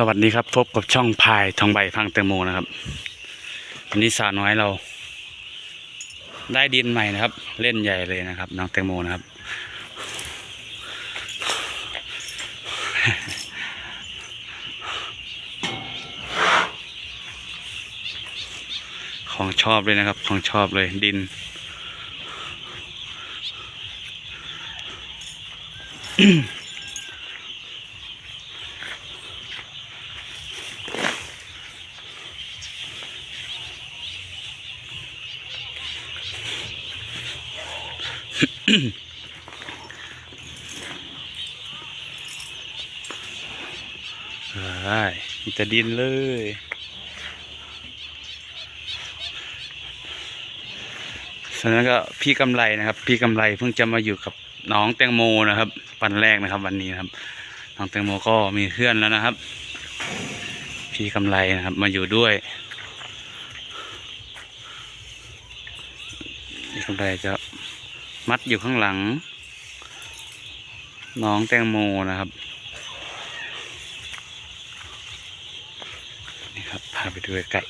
สวัสดีครับ พบกับช่องพายทองใบพังแตงโมนะครับวันนี้สาวน้อยเรา ได้ดินใหม่นะครับ เล่นใหญ่เลยนะครับ น้องแตงโมนะครับ ของชอบเลยนะครับ ของชอบเลยดิน ใช่มีแต่ดินเลยส่วนนั้นก็พี่กำไรนะครับ พี่กำไรเพิ่งจะมาอยู่กับน้องแตงโมนะครับวันแรกนะครับ วันนี้นะครับน้องแตงโมก็มีเพื่อนแล้วนะครับ พี่กำไรนะครับ มาอยู่ด้วยพี่กำไรจะ มัดอยู่ข้างหลัง น้องแตงโมนะครับนี่ครับพาไปดูไก่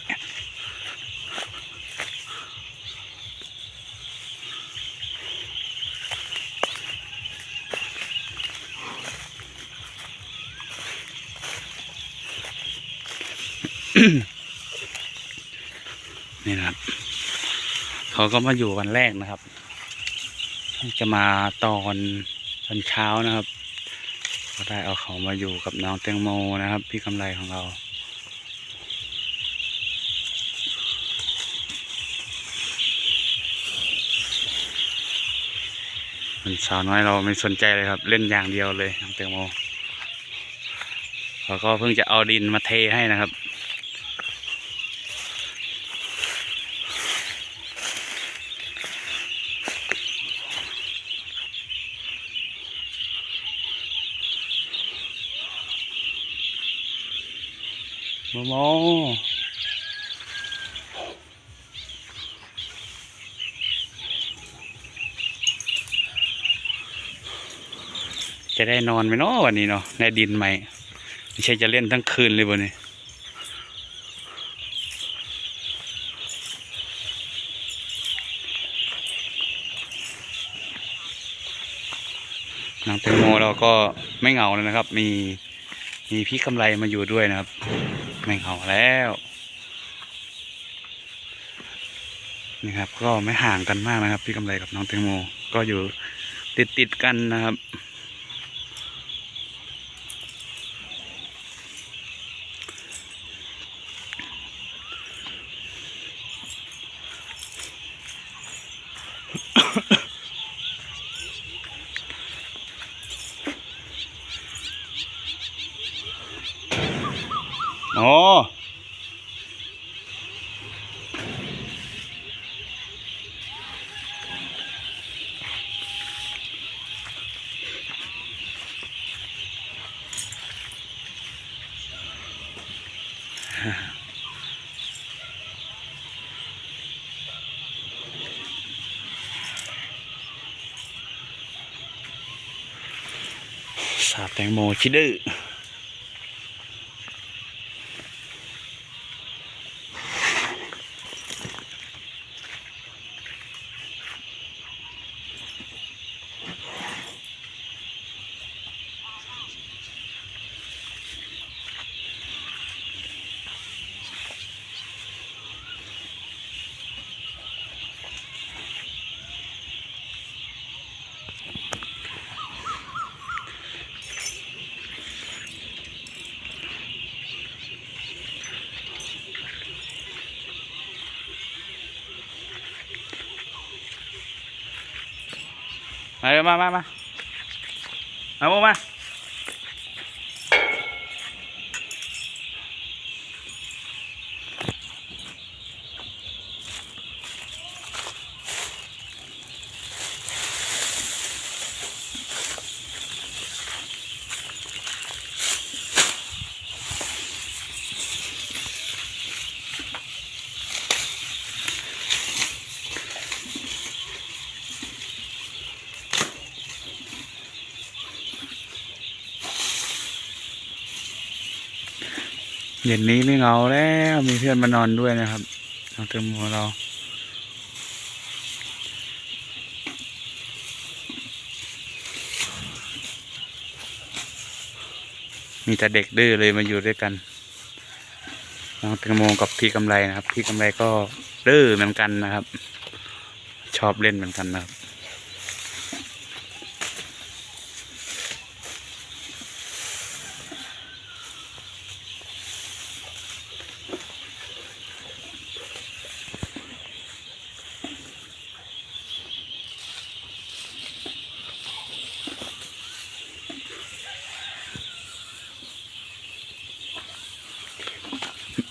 นี่นะครับ เขาก็มาอยู่วันแรกนะครับ จะมาตอนตอนเช้านะครับก็ได้เอาเขามาอยู่กับน้องแตงโมนะครับ พี่กำไรของเราันสาวน้อยเราไม่สนใจเลยครับ เล่นอย่างเดียวเลยน้องแตงโมเขาก็เพิ่งจะเอาดินมาเทให้นะครับ โมโมจะได้นอนไหมเนาะวันนี้เนาะในดินใหม่ไม่ใช่จะเล่นทั้งคืนเลยบนนี้นางแตงโมเราก็ไม่เหงาเลยนะครับ มีมีพี่กำไรมาอยู่ด้วยนะครับ ไม่เหงาแล้ว นี่ครับ ก็ไม่ห่างกันมากนะครับ พี่กำไรกับน้องแตงโม ก็อยู่ติดติดกันนะครับ อ๋อสาบแตงโมชิดื้อ มาเร็วมามามามาโมมา เย็นนี้ไม่เหงาแล้วมีเพื่อนมานอนด้วยนะครับน้องเติมโมเรา มีแต่เด็กดื้อเลยมาอยู่ด้วยกันน้องแตงโมกับพี่กำไรนะครับ พี่กำไรก็ดื้อเหมือนกันนะครับ ชอบเล่นเหมือนกันนะครับ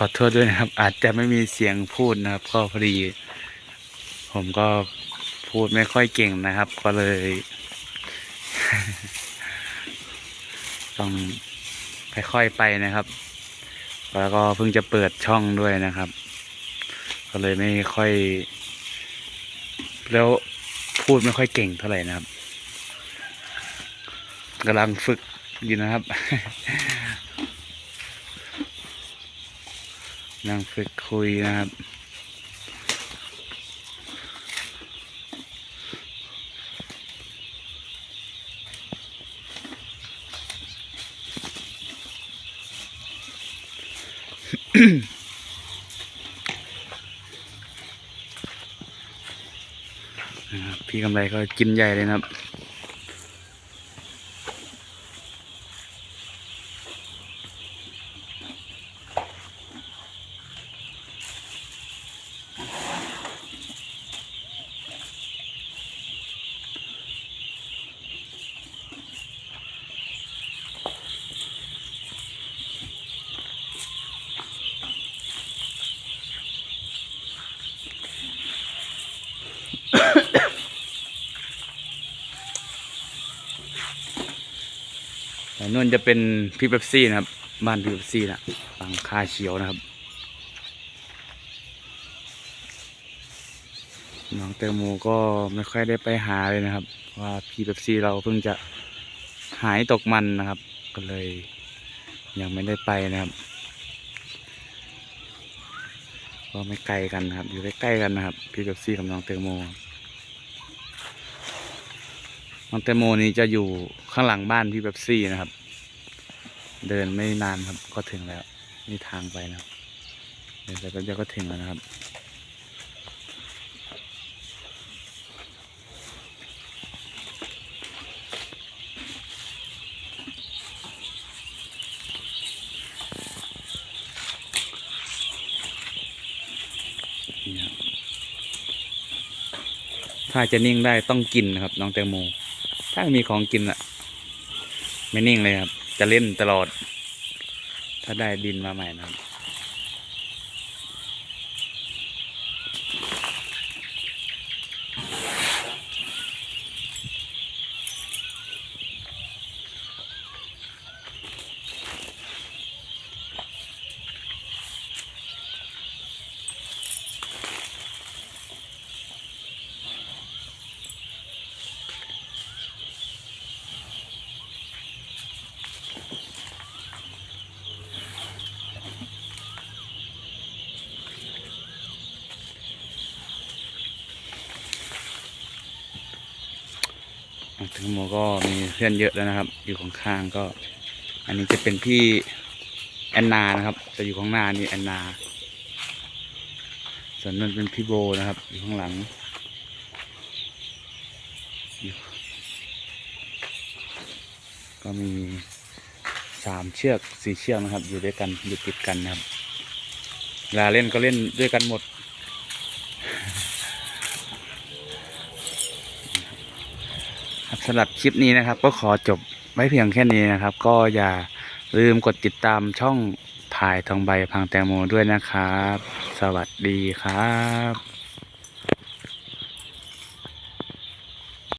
ขอโทษด้วยนะครับ อาจจะไม่มีเสียงพูดนะครับ ก็พอดี ผมก็พูดไม่ค่อยเก่งนะครับ ก็เลย ต้องค่อยๆไปนะครับ แล้วก็เพิ่งจะเปิดช่องด้วยนะครับ ก็เลยไม่ค่อย แล้วพูดไม่ค่อยเก่งเท่าไหร่นะครับกำลังฝึกอยู่นะครับ นั่งฝึกคุยนะครับ พี่กำไรก็กินใหญ่เลยนะครับ นู่นจะเป็นพี่เป๊ปซี่นะครับ บ้านพี่เป๊ปซี่นะฝังคาเขียวนะครับ น้องเตงโมก็ไม่ค่อยได้ไปหาเลยนะครับ ว่าพี่เป๊ปซี่เราเพิ่งจะหายตกมันนะครับ ก็เลยยังไม่ได้ไปนะครับ ก็ไม่ไกลกันนะครับ อยู่ใกล้ๆกันนะครับ พี่เป๊ปซี่กับน้องเตงโมน้องแตงโมนี่จะอยู่ข้างหลังบ้านพี่เบบซี่นะครับ เดินไม่นานครับก็ถึงแล้วนี่ทางไปนะครับเดินไปแป๊บเดียวก็ถึงแล้วนะครับ ถ้าจะนิ่งได้ต้องกินนะครับ น้องแตงโม ถ้ามีของกินอะไม่นิ่งเลยครับ จะเล่นตลอด ถ้าได้ดินมาใหม่นะครับ น้งโมก็มีเพื่อนเยอะแล้วนะครับ อยู่ข้างๆก็ อันนี้จะเป็นพี่แอนนานะครับจะอยู่ข้างหน้านี่แอนนาส่วนนั้นเป็นพี่โบนะครับ อยู่ข้างหลังก็มีสามเชือกสี่เชือกนะครับ อยู่ด้วยกันอยู่ติดกันนะครับเวลาเล่นก็เล่นด้วยกันหมด ข ครับ สำหรับคลิปนี้นะครับ ก็ขอจบไว้เพียงแค่นี้นะครับ ก็อย่าลืมกดติดตามช่องถ่ายทองใบพังแตงโมด้วยนะครับ สวัสดีครับ